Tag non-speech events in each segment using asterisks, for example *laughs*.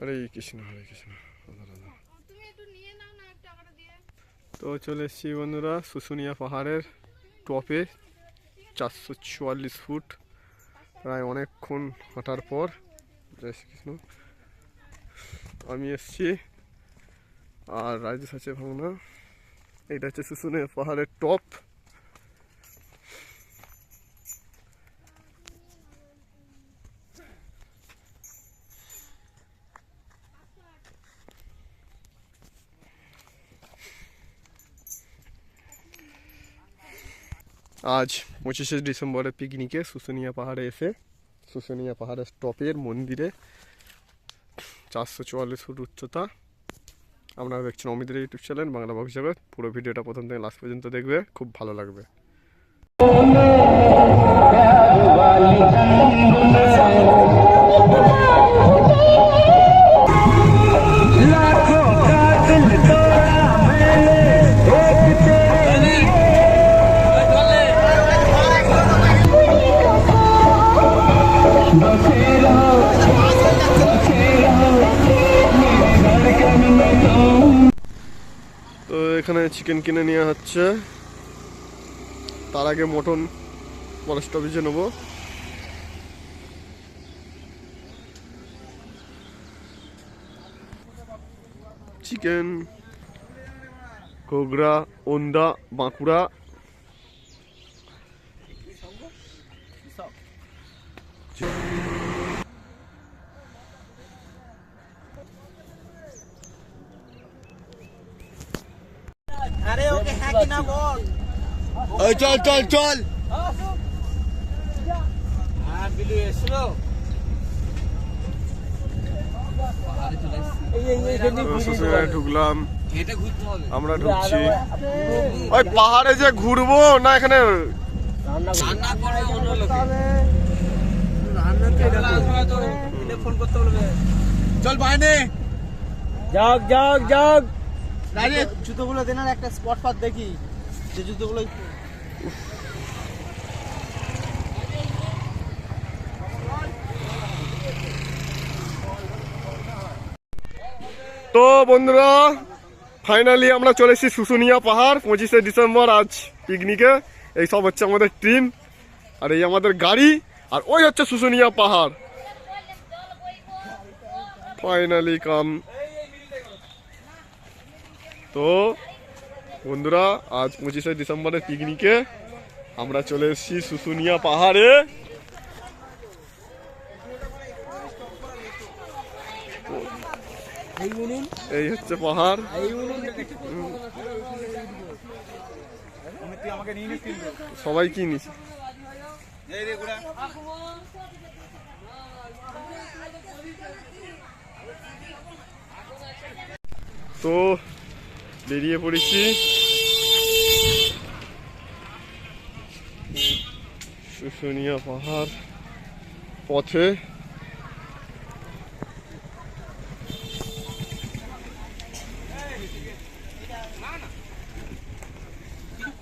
হরে কৃষ্ণ হরে কৃষ্ণ তো চলে এসেছি বন্ধুরা, শুশুনিয়া পাহাড়ের টপে, চারশো চুয়াল্লিশ ফুট, প্রায় অনেকক্ষণ হাঁটার পর। জয় শ্রীকৃষ্ণ। আমি এসেছি, আর রাজেশ আছে ভাবনা। এটা হচ্ছে শুশুনিয়া পাহাড়ের টপ। আজ পঁচিশে ডিসেম্বরের পিকনিকে শুশুনিয়া পাহাড়ে এসে শুশুনিয়া পাহাড়ের টপের মন্দিরে চারশো চুয়াল্লিশ ফুট উচ্চতা আপনারা দেখছেন অমিতের ইউটিউব চ্যানেল বাংলা ভাব হিসাবে পুরো ভিডিওটা প্রথম থেকে লাস্ট পর্যন্ত দেখবে খুব ভালো লাগবে চিকেন কিনে নেওয়া হচ্ছে। তার আগে মটন ফরেস্ট অফিসে নেব। চিকেন ঘোগরা ওন্দা বাঁকুড়া ওই চল চল চল আমরা ঢুকছি। ওই পাহাড়ে যে ঘুরবো না এখানে চল বাইনে যাক যাক যাক জুতোগুলো দেন আর একটা স্পট পাত দেখি। যে জুতোগুলো তো বন্ধুরা ফাইনালি আমরা চলে এসেছি শুশুনিয়া পাহাড় পঁচিশে ডিসেম্বর আজ পিকনিকে এই সব হচ্ছে আমাদের টিম আর এই আমাদের গাড়ি আর ওই হচ্ছে শুশুনিয়া পাহাড়। ফাইনালি কাম তো বন্ধুরা, আজ পঁচিশে ডিসেম্বরের পিকনিকে আমরা চলে এসেছি শুশুনিয়া পাহাড়ে। এই হচ্ছে পাহাড়। সবাই কি তো বেরিয়ে পড়েছি শুশুনিয়া পাহাড় পথে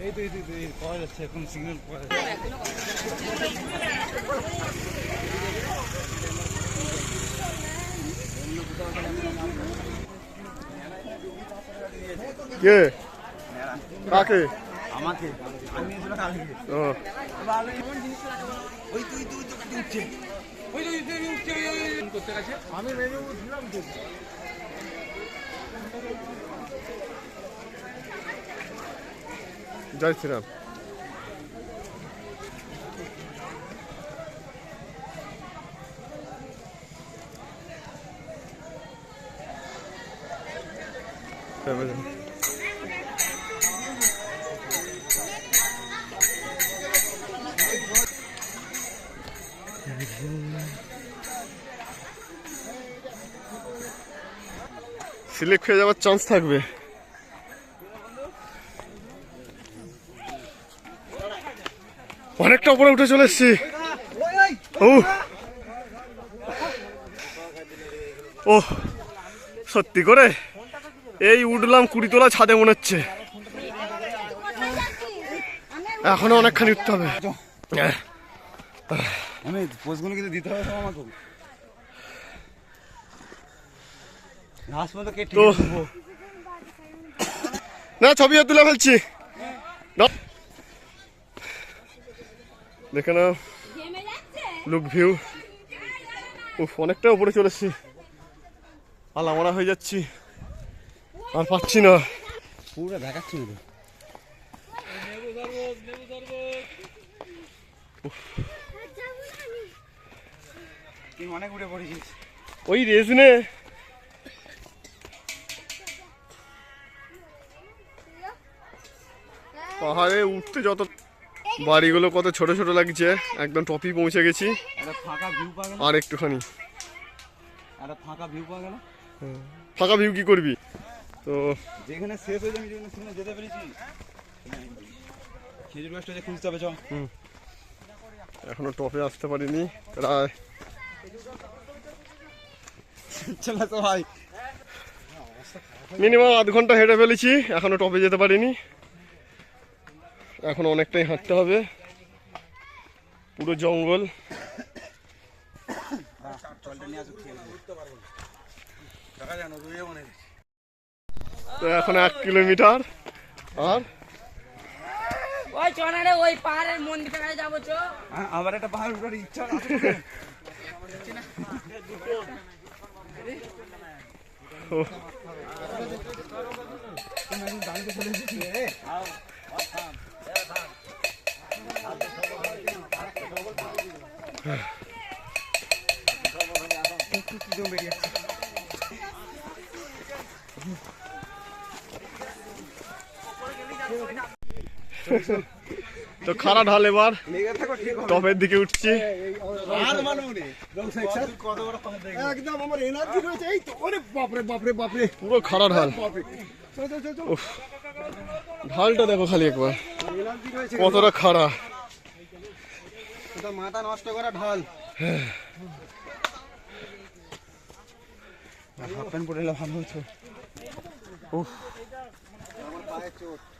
এই তো এই তো, পাওয়া যাচ্ছে এখন সিগন্যাল পাওয়া যাচ্ছে কে? কাকে? আমাকে। আমি ও। ওই তুই তুই তো কাটি উঠছে। ওই তুই তুই উঠছে ওই ওই ওই। করতে গেছে? আমি মেনু দিলাম তো। জয় শ্রীরাম সিলেক্ট হয়ে যাওয়ার চান্স থাকবে। অনেকটা উপরে উঠে চলে এসছি। ও। ও সত্যি করে? এই উঠলাম কুড়ি তোলা ছাদে মনে হচ্ছে। এখনও অনেকখানি উঠতে হবে। আমি পোস্টগুলো কিন্তু দিতে হবে আমাকে। ঘাস মতো কেটে তো না ছবিও তুলে ফেলছি। দেখে নাও। লুক ভিউ উফ অনেকটা উপরে চলেছি আলামরা হয়ে যাচ্ছি। আর পাচ্ছি না। পুরো দেখাচ্ছি না অনেক উঠে পড়েছিস? ওই রেস নে পাহাড়ে উঠতে যত বাড়িগুলো কত ছোট ছোট লাগছে একদম টপি পৌঁছে গেছি। একটা ফাঁকা ভিউ পাওয়া গেল আর একটুখানি। ফাঁকা ভিউ পাওয়া ফাঁকা ভিউ কি করবি? তো যেখানে শেষ হয়ে যাবে যেখানে শুনে যেতে পেরেছি। খেজুর গাছটা যে খুঁজতে হবে চ এখনও টপে আসতে পারিনি প্রায়। চলে তো ভাই। মিনিমাম আধ ঘণ্টা হেঁটে ফেলেছি এখনও টপে যেতে পারিনি। এখন অনেকটাই হাঁটতে হবে। পুরো জঙ্গল। দেখা যায় না তো এখন এক কিলোমিটার। আর? ওই চনারে ওই পাহাড়ের মন্দিরের কাছে যাব চো। আবার একটা পাহাড় উঠার ইচ্ছা আছে। তো খারা ঢাল এবার টপের দিকে উঠছি আমার পুরো খাড়া ঢাল ঢালটা দেখো খালি একবার কতটা খাড়া মাথা নষ্ট করা ঢাল হাফ প্যান্ট পরে ভালো হতো উফ চলে আসছি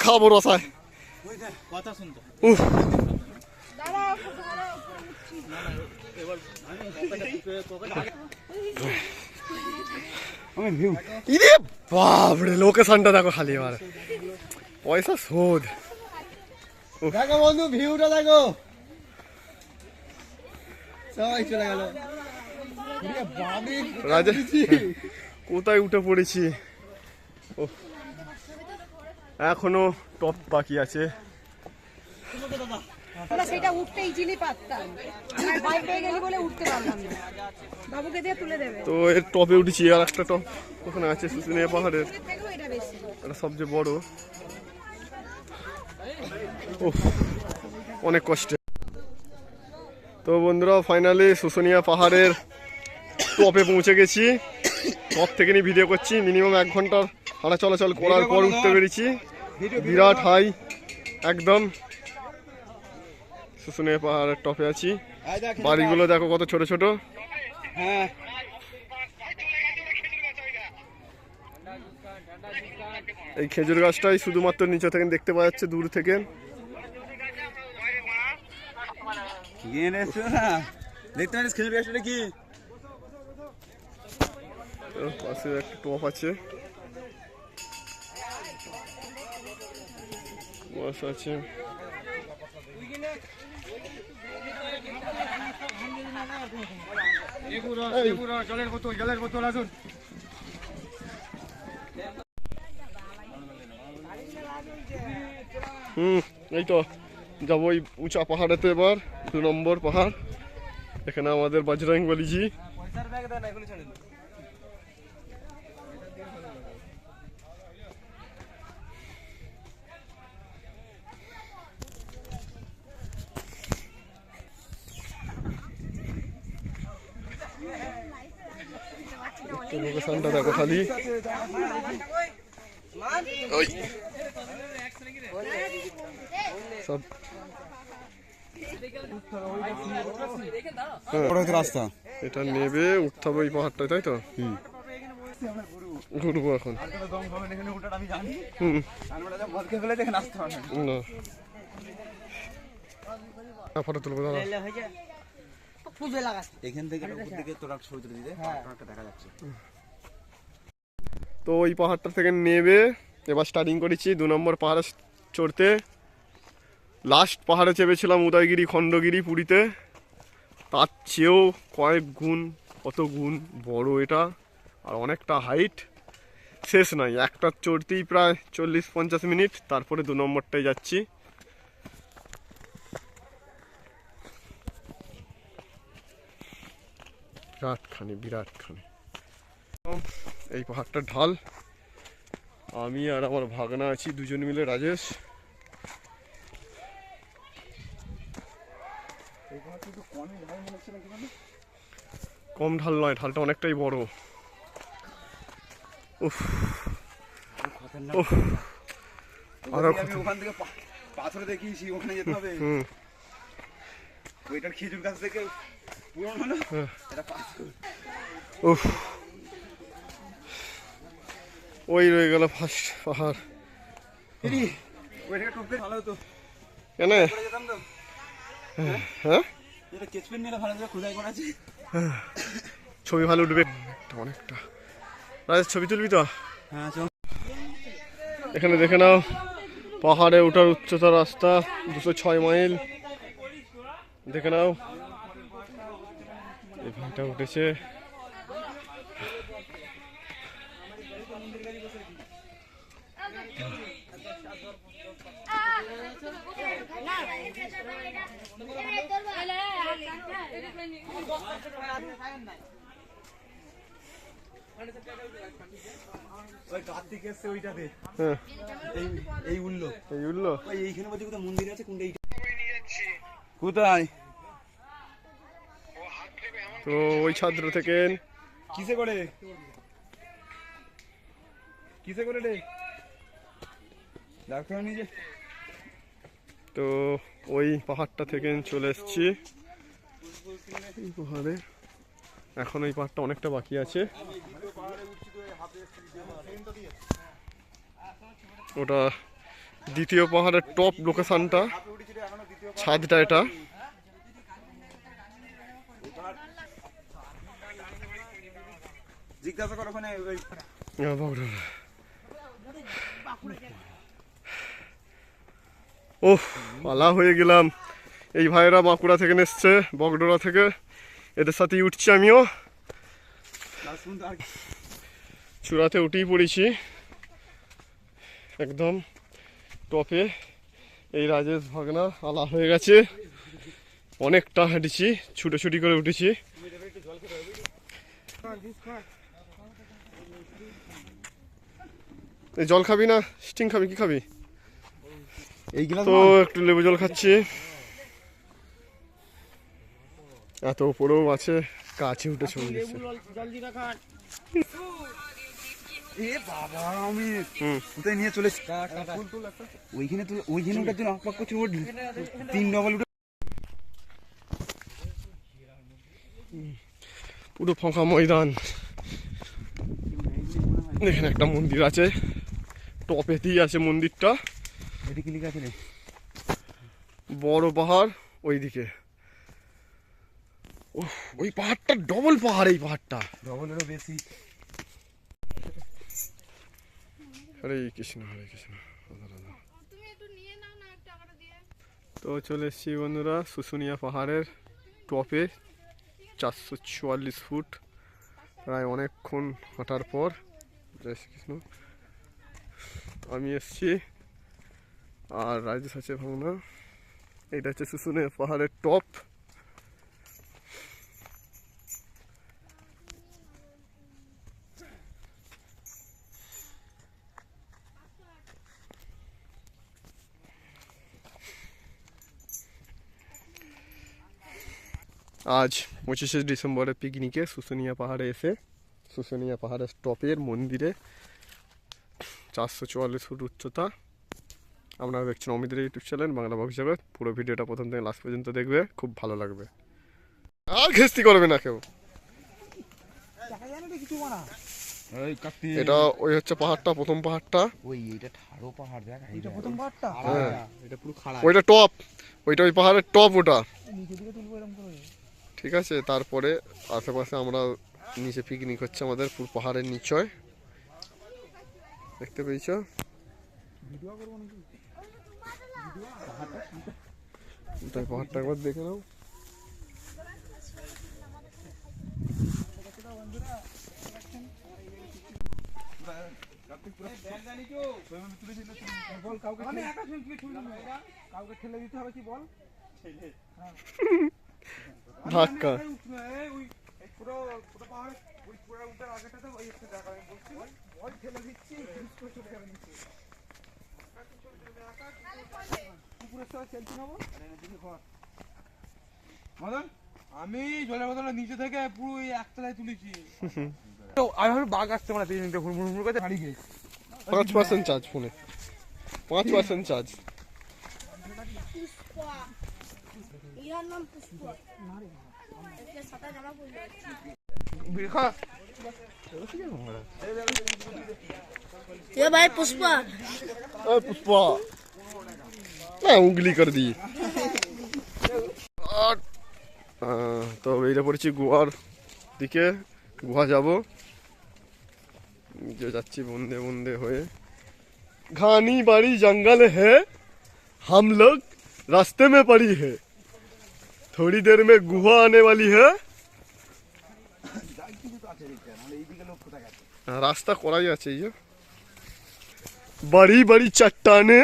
খাব রসায় ইরে বাপরে লোকেশনটা দেখো খালি এবার পয়সা শোধ দেখো বন্ধু ভিউটা দেখো সবাই চলে গেল রাজা কোথায় উঠে পড়েছি? ও এখনও টপ বাকি আছে। আমরা সেটা উঠতে ইজিলি পারতাম বাইক পেয়ে গেলি বলে উঠতে পারলাম না। বাবুকে দিয়ে তুলে দেবে। তো এর টপে উঠেছি আর একটা টপ ওখানে আছে শুশুনিয়া পাহাড়ের। এটা সবচেয়ে বড়। উফ অনেক কষ্টে। তো বন্ধুরা ফাইনালি শুশুনিয়া পাহাড়ের টপে পৌঁছে গেছি। টপ থেকে নিয়ে ভিডিও করছি মিনিমাম এক ঘণ্টার হাঁটা চলাচল করার পর উঠতে পেরেছি। বিরাট হাই একদম। শুশুনিয়া পাহাড়ের টপে আছি। বাড়িগুলো দেখো কত ছোট ছোট। এই খেজুর গাছটাই শুধুমাত্র নিচে থেকে দেখতে পাওয়া যাচ্ছে, দূর থেকে। দেখতে পাচ্ছিস খেজুর গাছটা কি পাশে একটা টপ আছে। বাস আছে। জলের বোতল জলের বোতল আসুন। হুম এই তো যাব ওই উঁচা পাহাড়েতে এবার দু নম্বর পাহাড়। এখানে আমাদের বজরং বলিজি লোকেশনটা দেখো খালি ওই। সব রাস্তা। এটা নেবে উঠতে হবে ওই পাহাড়টায় তাই তো? ঘুরবো এখন। না, হুম ফটো তুলবো দাদা এখান থেকে উপর দিকে তোরা ছবি তুলে দিতে দেখা যাচ্ছে। তো ওই পাহাড়টা থেকে নেবে। এবার স্টার্টিং করেছি দু নম্বর পাহাড়ে চড়তে। লাস্ট পাহাড়ে চেপেছিলাম উদয়গিরি, খণ্ডগিরি, পুরীতে। তার চেয়েও কয়েক গুণ, কত গুণ বড় এটা। আর অনেকটা হাইট শেষ নয় একটা চড়তেই প্রায় চল্লিশ পঞ্চাশ মিনিট। তারপরে দু নম্বরটায় যাচ্ছি। বিরাট খানি বিরাটখানি বিরাটখানি। এই পাহাড়টা ঢাল। আমি আর আমার ভাগনা আছি দুজন মিলে রাজেশ। কম ঢাল নয় ঢালটা অনেকটাই বড়। উফ। ওখান থেকে পাথর দেখিয়েছি ওখানে যেতে হবে। ওইটার খেজুর গাছ থেকে হলো এটা পাথর। উফ। ওই রয়ে গেল ফার্স্ট পাহাড়। কেন? হ্যাঁ খোদাই করা আছে ছবি ভালো উঠবে। অনেকটা, রাজেশ ছবি তুলবি তো? হ্যাঁ এখানে দেখে নাও পাহাড়ে ওঠার উচ্চতা রাস্তা দুশো ছয় মাইল। দেখে নাও। এই ভাইটা উঠেছে। ওই কার্তিক এসছে হ্যাঁ। এই এই উঠল এই ওই এইখানে বলছে কোথায় মন্দির আছে কোনটা এইটা? কোথায়? তো ওই ছাত্র থেকে। কিসে করে? কিসে করে রে? ডাক্তার নিজে তো ওই পাহাড়টা থেকে চলে এসেছি। এই পাহাড়ে এখন ওই পাহাড়টা অনেকটা বাকি আছে। ওটা দ্বিতীয় পাহাড়ের টপ লোকেশনটা ছাদটা এটা। জিজ্ঞাসা কর ওখানে। ওহ, পালা হয়ে গেলাম। এই ভাইয়েরা বাঁকুড়া থেকে এসছে বগডোলা থেকে। এদের সাথেই উঠছি আমিও। চূড়াতে উঠেই পড়েছি। একদম টপে। এই রাজেশ ভাগনা আলা হয়ে গেছে। অনেকটা হেঁটেছি, ছুটোছুটি করে উঠেছি এই জল খাবি না? স্টিং খাবি কি খাবি? তো একটু লেবু জল খাচ্ছি। এত উপরেও আছে কাছে উঠে চলে গেছে আমি হুম। কোথায় নিয়ে চলে ওইখানে ওইখানে ওটার জন্য আপাক করছি ওর তিন ডবল উঠে পুরো ফাঁকা ময়দান। *laughs* এখানে একটা মন্দির আছে। টপেতেই আছে মন্দিরটা। আছে বড় পাহাড় ওইদিকে। ওই পাহাড়টা ডবল পাহাড় এই পাহাড়টা। ডবলেরও বেশি। হরে কৃষ্ণ হরে কৃষ্ণ। তো চলে এসছি বন্ধুরা শুশুনিয়া পাহাড়ের টপে। চারশো চুয়াল্লিশ ফুট প্রায় অনেকক্ষণ হাঁটার পর। জয় শ্রীকৃষ্ণ আমি এসছি। আর রাজেশ আছে ভাবনা। এটা হচ্ছে শুশুনিয়া পাহাড়ের টপ। আজ পঁচিশে ডিসেম্বরে পিকনিকে শুশুনিয়া পাহাড়ে এসে শুশুনিয়া পাহাড়ের টপের মন্দিরে চারশো চুয়াল্লিশ ফুট উচ্চতা। আপনারা দেখছেন অমিতের ইউটিউব চ্যানেল বাংলা বক্স জগৎ পুরো ভিডিওটা প্রথম থেকে লাস্ট পর্যন্ত দেখবে খুব ভালো লাগবে। আর ঘেস্তি করবে না কেউ। এটা ওই হচ্ছে পাহাড়টা প্রথম পাহাড়টা। ওই এটা ঠাড়ো পাহাড় দেখ। এটা প্রথম পাহাড়টা? হ্যাঁ। এটা পুরো খাড়া। ওইটা টপ ওইটা ওই পাহাড়ের টপ ওটা। ঠিক আছে তারপরে আশেপাশে আমরা নিচে পিকনিক হচ্ছে আমাদের পুরো পাহাড়ের নিচয়। দেখতে পেয়েছ? তাই পাহাড়টা একবার দেখে নাও। কাউকে ঠেলে দিতে হবে কি বল ধাক্কা ওই পুরো পুরো পাহাড়ে ওই পুরো উঠার আগেটাতে ওই একটু দেখা আমি বলছি বল ঠেলে দিচ্ছি করে চলে যাবে নিচে। কুকুরের সাথে সেলফি নেব? ঘর। মদন আমি জলের বোতলটা নিচে থেকে পুরো ওই একতলায় তুলেছি। তো আমি ভাবি বাঘ আসতে মানে পেছন থেকে হুড়মুড় হুড়মুড় করে। হারিয়ে গেছি পাঁচ পার্সেন্ট চার্জ ফোনে। পাঁচ পার্সেন্ট চার্জ পুষ্পা। ইহার নাম পুষ্পা। একে সাদা জামা পরলে বিখা এ ভাই পুষ্পা अरे पुष्पा না উঙ্গলি করে দিই আর, আহ, তো বেরিয়ে পড়েছি গোয়ার দিকে গোয়া যাব যে যাচ্ছি বন্দে বন্দে হয়ে घानी बाड़ी जंगल है हम लोग रास्ते में पड़ी है थोड़ी देर में गुहा आने वाली है रास्ता করাই আছে এই যে बड़ी बड़ी चट्टाने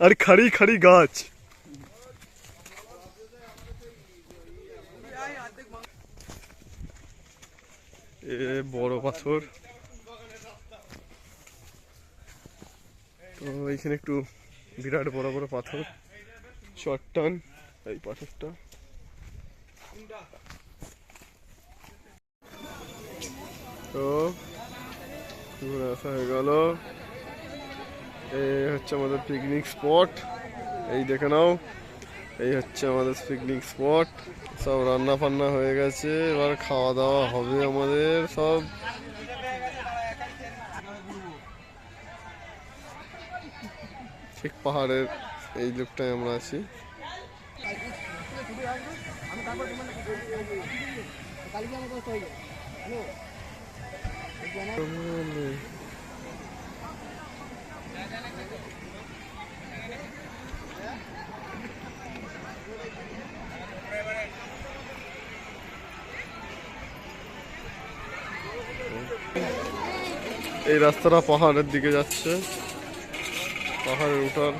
और खड़ी खड़ी गाछ এ বড় পাথর তো এইখানে একটু বিরাট বড় বড় পাথর চট্টান এই পাথরটা তো, ঘুরে আসা হয়ে গেল। এই হচ্ছে আমাদের পিকনিক স্পট এই দেখে নাও, এই হচ্ছে আমাদের পিকনিক স্পট সব রান্না ফান্না হয়ে গেছে, এবার খাওয়া দাওয়া হবে আমাদের সব। ঠিক পাহাড়ের এই লোকটায় আমরা আছি। এই রাস্তাটা পাহাড়ের দিকে যাচ্ছে। পাহাড়ের উঠার